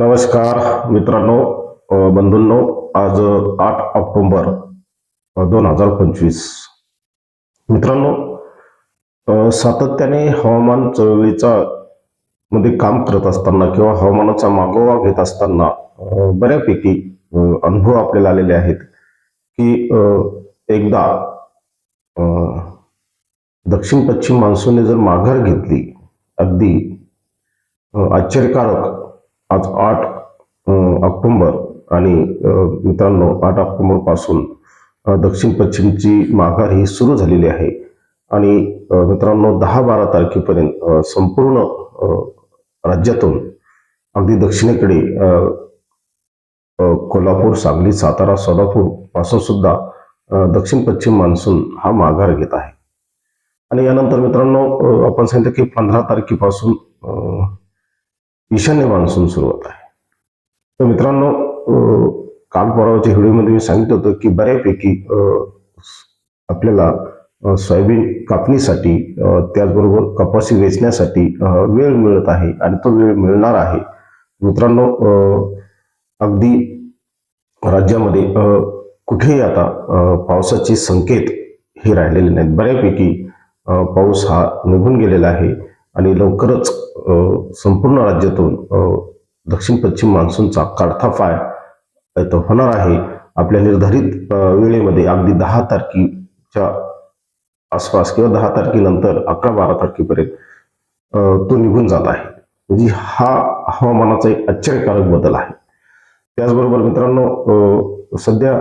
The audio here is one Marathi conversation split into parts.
नमस्कार मित्रांनो बंधूंनो आज आठ ऑक्टोंबर दोन हजार पंचवीस. मित्रांनो सातत्याने हवामान चळवळीचा मध्ये काम करत असताना किंवा हवामानाचा मागोवा घेत असताना बऱ्यापैकी अनुभव आपल्याला आलेले आहेत की एकदा दक्षिण पश्चिम मान्सूनने जर माघार घेतली अगदी आश्चर्यकारक आज आठ ऑक्टोंबर आणि मित्रांनो आठ ऑक्टोबरपासून दक्षिण पश्चिमची माघार ही सुरू झालेली आहे. आणि मित्रांनो दहा बारा तारखेपर्यंत संपूर्ण राज्यातून अगदी दक्षिणेकडे कोल्हापूर सांगली सातारा सोलापूरपासून सुद्धा दक्षिण पश्चिम मान्सून हा माघार घेत आहे. आणि यानंतर मित्रांनो आपण सांगितलं की पंधरा तारखेपासून ईशान्य मान्सून सुरू होत आहे. तर मित्रांनो काल परवाच्या व्हिडिओमध्ये मी सांगितलं होतं की बऱ्यापैकी आपल्याला सोयाबीन कापणीसाठी त्याचबरोबर कपाशी वेचण्यासाठी वेळ मिळत आहे आणि तो वेळ मिळणार आहे. मित्रांनो अगदी राज्यामध्ये कुठेही आता पावसाचे संकेत हे राहिलेले नाहीत. बऱ्यापैकी पाऊस हा निघून गेलेला आहे आणि लवकरच संपूर्ण राज्यातून दक्षिण पश्चिम मान्सूनचा काढताफाय तो होणार आहे. आपल्या निर्धारित वेळेमध्ये अगदी दहा तारखेच्या आसपास किंवा दहा तारखेनंतर अकरा बारा तारखेपर्यंत तो निघून जात आहे. म्हणजे हा हवामानाचा एक आश्चर्यकारक बदल आहे. त्याचबरोबर मित्रांनो सध्या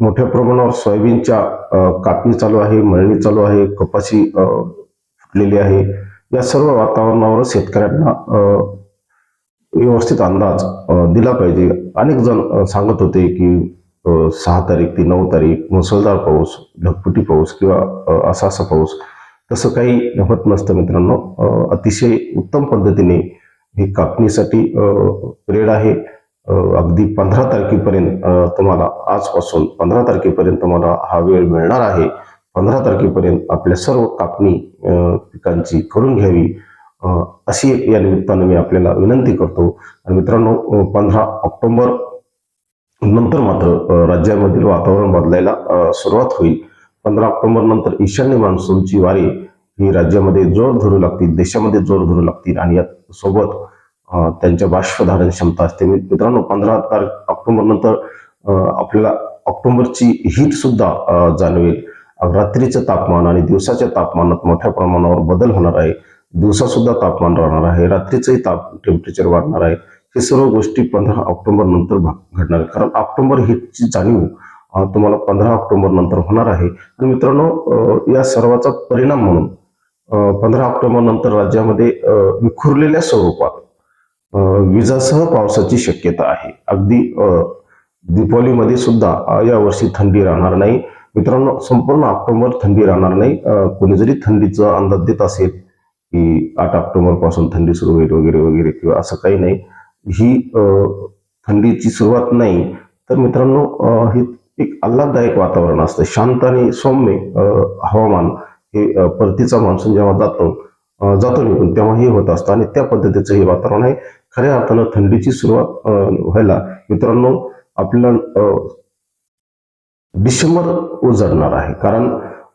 मोठ्या प्रमाणावर सोयाबीनच्या कापणी चालू आहे मळणी चालू आहे कपाशी फुटलेली आहे. या सर्व वातावरणावर शेतकऱ्यांना व्यवस्थित अंदाज दिला पाहिजे. अनेक जण सांगत होते की सहा तारीख ते नऊ तारीख मुसळधार पाऊस ढगफुटी पाऊस किंवा असा असा पाऊस. तसं काही होत नसतं मित्रांनो. अतिशय उत्तम पद्धतीने ही कापणीसाठी पिरियड आहे. अगदी पंधरा तारखेपर्यंत तुम्हाला आजपासून पंधरा तारखेपर्यंत तुम्हाला हा वेळ मिळणार आहे. पंधरा तारखेपर्यंत आपल्या सर्व कापणी पिकांची करून घ्यावी. अशी एक या निमित्तानं मी आपल्याला विनंती करतो. आणि मित्रांनो पंधरा ऑक्टोबर नंतर मात्र राज्यामधील वातावरण बदलायला सुरुवात होईल. पंधरा ऑक्टोबर नंतर ईशान्य मान्सूनची वारी ही राज्यामध्ये जोर धरू लागतील देशामध्ये जोर धरू लागतील आणि या सोबत त्यांच्या बाष्पधारण क्षमता असते. मी- मित्रांनो पंधरा तारीख ऑक्टोबर नंतर आपल्याला ऑक्टोबरची हीट सुद्धा जाणवेल. रात्रीचं तापमान आणि दिवसाच्या तापमानात मोठ्या प्रमाणावर बदल होणार आहे. दिवसा सुद्धा तापमान राहणार आहे. रात्रीचंही ताप टेम्परेचर वाढणार आहे. हे सर्व गोष्टी पंधरा ऑक्टोबर नंतर घडणार आहेत. कारण ऑक्टोबर हिटची जाणीव तुम्हाला पंधरा ऑक्टोबर नंतर होणार आहे. आणि मित्रांनो या सर्वाचा परिणाम म्हणून पंधरा ऑक्टोबर नंतर राज्यामध्ये विखुरलेल्या स्वरूपात विजासह पावसाची शक्यता आहे. अगदी दिपावलीमध्ये दीपावलीमध्ये सुद्धा या यावर्षी थंडी राहणार नाही. मित्रांनो संपूर्ण ऑक्टोबर थंडी राहणार नाही. कोणी जरी थंडीचा अंदाज देत असेल की आठ ऑक्टोबरपासून थंडी सुरू होईल वगैरे वगैरे किंवा असं काही नाही ही थंडीची सुरुवात नाही. तर मित्रांनो हे एक आल्हाददायक वातावरण असतं. शांत आणि सौम्य हवामान हे परतीचा मान्सून जेव्हा जातो जातो निघून तेव्हा हे होत असतं आणि त्या पद्धतीचं हे वातावरण आहे. खऱ्या अर्थानं थंडीची सुरुवात व्हायला मित्रांनो आपल्याला डिसेंबर उजडणार आहे. कारण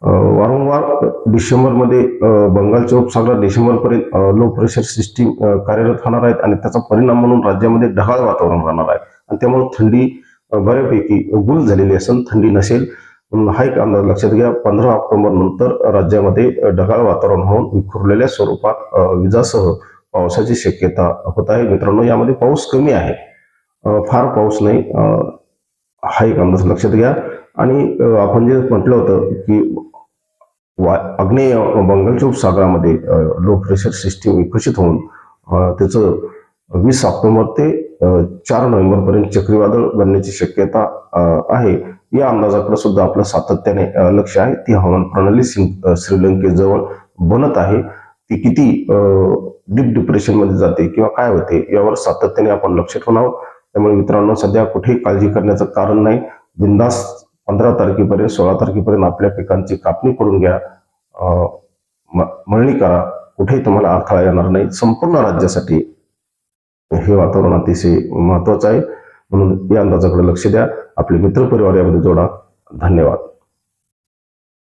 वारंवार डिसेंबरमध्ये बंगालच्या उपसागरात डिसेंबरपर्यंत लो प्रेशर सिस्टीम कार्यरत होणार आहेत आणि त्याचा परिणाम म्हणून राज्यामध्ये ढगाळ वातावरण राहणार आहे. आणि त्यामुळे थंडी बऱ्यापैकी गुल झालेली असेल थंडी नसेल. हा एक अंदाज लक्षात घ्या पंधरा ऑक्टोबर नंतर राज्यामध्ये ढगाळ वातावरण होऊन विखुरलेल्या स्वरूपात विजासह पावसाची शक्यता होत आहे. मित्रांनो यामध्ये पाऊस कमी आहे. फार पाऊस नाही. हा एक अंदाज लक्षात घ्या. आणि आपण जे म्हटलं होतं की वा आग्नेय बंगालच्या उपसागरामध्ये लो प्रेशर सिस्टीम विकसित होऊन त्याचं वीस ऑक्टोबर ते चार चार नोव्हेंबरपर्यंत चक्रीवादळ बनण्याची शक्यता आहे. या अंदाजाकडे सुद्धा आपलं सातत्याने लक्ष आहे. ती हवामान प्रणाली श्रीलंकेजवळ बनत आहे. ती किती डीप डिप्रेशनमध्ये जाते किंवा काय होते यावर सातत्याने आपण लक्ष ठेवून आहोत. त्यामुळे मित्रांनो सध्या कुठेही काळजी करण्याचं कारण नाही. बिंदास पंधरा तारखेपर्यंत सोळा तारखेपर्यंत आपल्या पिकांची कापणी करून घ्या. म- मळणी करा. कुठेही तुम्हाला अडथळा येणार नाही. संपूर्ण राज्यासाठी हे वातावरण अतिशय महत्वाचं आहे. म्हणून या अंदाजाकडे लक्ष द्या. आपले मित्रपरिवार यामध्ये जोडा. धन्यवाद.